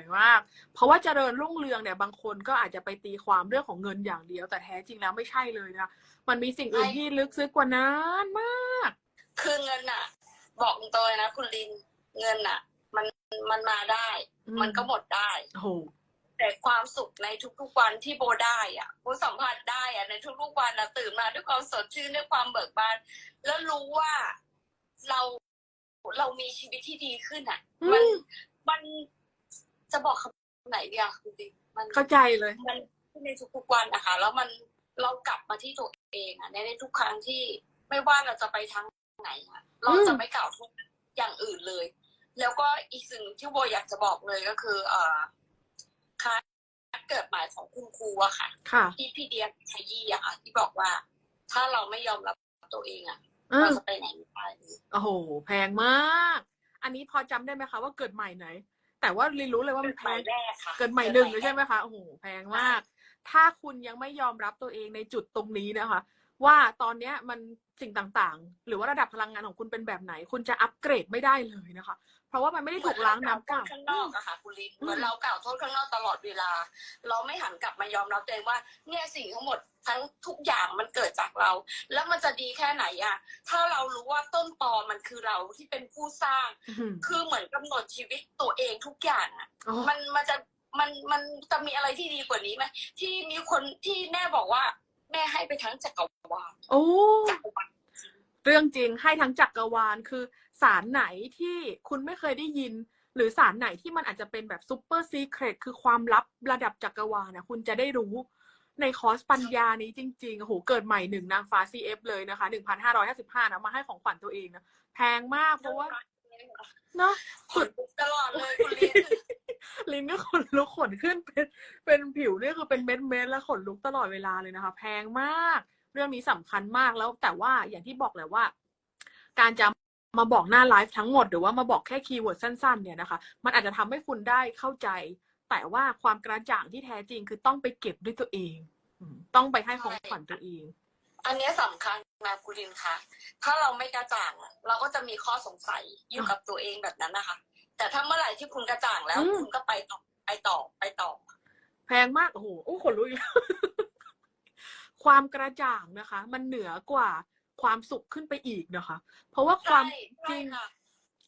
งมาก เพราะว่าเจริญรุ่งเรืองเนี่ยบางคนก็อาจจะไปตีความเรื่องของเงินอย่างเดียว แต่แท้จริงแล้วไม่ใช่เลยนะมันมีสิ่งอื่นใช่ที่ลึกซึ้งกว่านั้นมาก คือเงินอะบอกตรงๆเลยนะคุณลินเงินอะมันมันมาได้อืมมันก็หมดได้โอ้โหแต่ความสุขในทุกๆวันที่โบได้อะโบสัมผัสได้อะในทุกๆวันอะตื่นมาด้วยความสดชื่นด้วยความเบิกบาน แล้วรู้ว่าเราเรามีชีวิตที่ดีขึ้นอะอืมมันมัน จะบอกคำไหนดีอะคุณลินมันเข้าใจเลย มันในทุกๆวันนะคะแล้วมันเรากลับมาที่ตัวเองอะในในทุกครั้งที่ไม่ว่าเราจะไปทางไหนอะเราจะไม่กล่าวโทุกอย่างอื่นเลย แล้วก็อีกสิ่งที่โบอยากจะบอกเลยก็คือ เอ่อคาเกิดหมายของคุณครูอะค่ะ ค่ะที่พี่เดียขยี้อะค่ะที่บอกว่า ถ้าเราไม่ยอมรับตัวเองอะอืเรามจะไปไหนไม่ได้เลยโอ้โห แพงมาก อันนี้พอจำได้ไหมคะว่าเกิดใหม่ไหน แต่ว่าลินรู้เลยว่ามันแพหมายงแรกค่ะเกิดใหม่หนึ่งเลยใช่ไหมคะโอ้โหแพงมาก ถ้าคุณยังไม่ยอมรับตัวเองในจุดตรงนี้นะคะ ว่าตอนเนี้ยมันสิ่งต่างๆ หรือว่าระดับพลังงานของคุณเป็นแบบไหน คุณจะอัปเกรดไม่ได้เลยนะคะ เพราะว่ามันไม่ได้ถูกล้างน้ำเก่าเก่าข้างนอกอะค่ะคุณลินอืมเหมือนเรากล่าวโทษข้างนอกตลอดเวลา เราไม่หันกลับมายอมรับตัวเองว่า เนี่ยสิ่งทั้งหมดทั้งทุกอย่างมันเกิดจากเรา แล้วมันจะดีแค่ไหนอะถ้าเรารู้ว่าต้นตอมันคือเราที่เป็นผู้สร้างอื้อหือคือเหมือนกำหนดชีวิตตัวเองทุกอย่างอะโอ้มันมันจะมันมันจะมีอะไรที่ดีกว่านี้ไหมที่มีคนที่แม่บอกว่า แม่ให้ไปทั้งจักรวาลโอ้จักรวาลเรื่องจริงให้ทั้งจักรวาลคือสารไหนที่คุณไม่เคยได้ยิน หรือสารไหนที่มันอาจจะเป็นแบบซูเปอร์ซีเครตคือความลับระดับจักรวาลนะคุณจะได้รู้ในคอร์สปัญญานี้จริงๆโอ้โหเกิดใหม่หนึ่งนางฟ้า CF เลยนะคะหนึ่งพันห้าร้อยห้าสิบห้านะมาให้ของขวัญตัวเองนะแพงมากเพราะว่าเนาะ ขนลุกตลอดเลยคุณลิน ลิ้นก็ขนลุกขนขึ้นเป็นเป็นผิวนี่ คือเป็นเม็ดเม็ดๆแล้วขนลุกตลอดเวลาเลยนะคะ แพงมาก เรื่องนี้สำคัญมากแล้วแต่ว่าอย่างที่บอกแหละว่า การจะมาบอกหน้าไลฟ์ทั้งหมด หรือว่ามาบอกแค่คีย์เวิร์ดสั้น ๆ เนี่ยนะคะ มันอาจจะทำให้คุณได้เข้าใจ แต่ว่าความกระจ่างที่แท้จริงคือต้องไปเก็บด้วยตัวเองอืมต้องไปให้ของขวัญตัวเอง อันเนี้ยสำคัญนะคุณลินคะถ้าเราไม่กระจ่างอะเราก็จะมีข้อสงสัยอยู่กับตัวเองแบบนั้นนะคะ แต่ถ้าเมื่อไหร่ที่คุณกระจ่างแล้วอืมคุณก็ไปต่อไปต่อไปต่อ แพงมากโอ้โหอู้ขนลุกอีกแล้วความกระจ่างนะคะ มันเหนือกว่าความสุขขึ้นไปอีกนะคะ เพราะว่าความใช่จใช่ริงค่ะ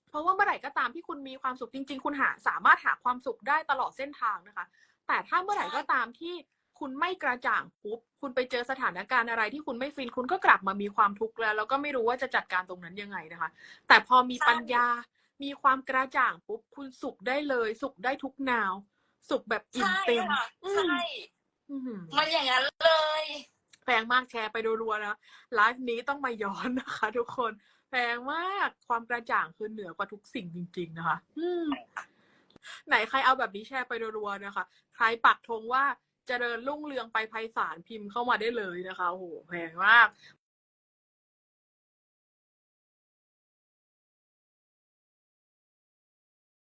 เพราะว่าเมื่อไหร่ก็ตามที่คุณมีความสุขจริง ๆ คุณหาสามารถหาความสุขได้ตลอดเส้นทางนะคะ แต่ถ้าเมื่อไหร่ก็ตามที่คุณไม่กระจ่างปุ๊บ คุณไปเจอสถานการณ์อะไรที่คุณไม่ฟิน คุณก็กลับมามีความทุกข์แล้ว แล้วก็ไม่รู้ว่าจะจัดการตรงนั้นยังไงนะคะ แต่พอมีใช่ปัญญา มีความกระจ่างปุ๊บ คุณสุขได้เลย สุขได้ทุกนาว สุขแบบอิ่มใช่เต็มค่ะอืมใช่อื้อหือมันอย่างนั้นเลย แพงมากแชร์ไปรัวๆนะไลฟ์นี้ต้องมาย้อนนะคะ ทุกคนแพงมากความกระจ่างคือเหนือกว่าทุกสิ่งจริง ๆ นะคะ อืม ไหนใครเอาแบบนี้แชร์ไปรัวๆนะคะ ใครปักธงว่าเจริญรุ่งเรืองไปไพศาลพิมพ์เข้ามาได้เลยนะคะโอ้โหแพงมาก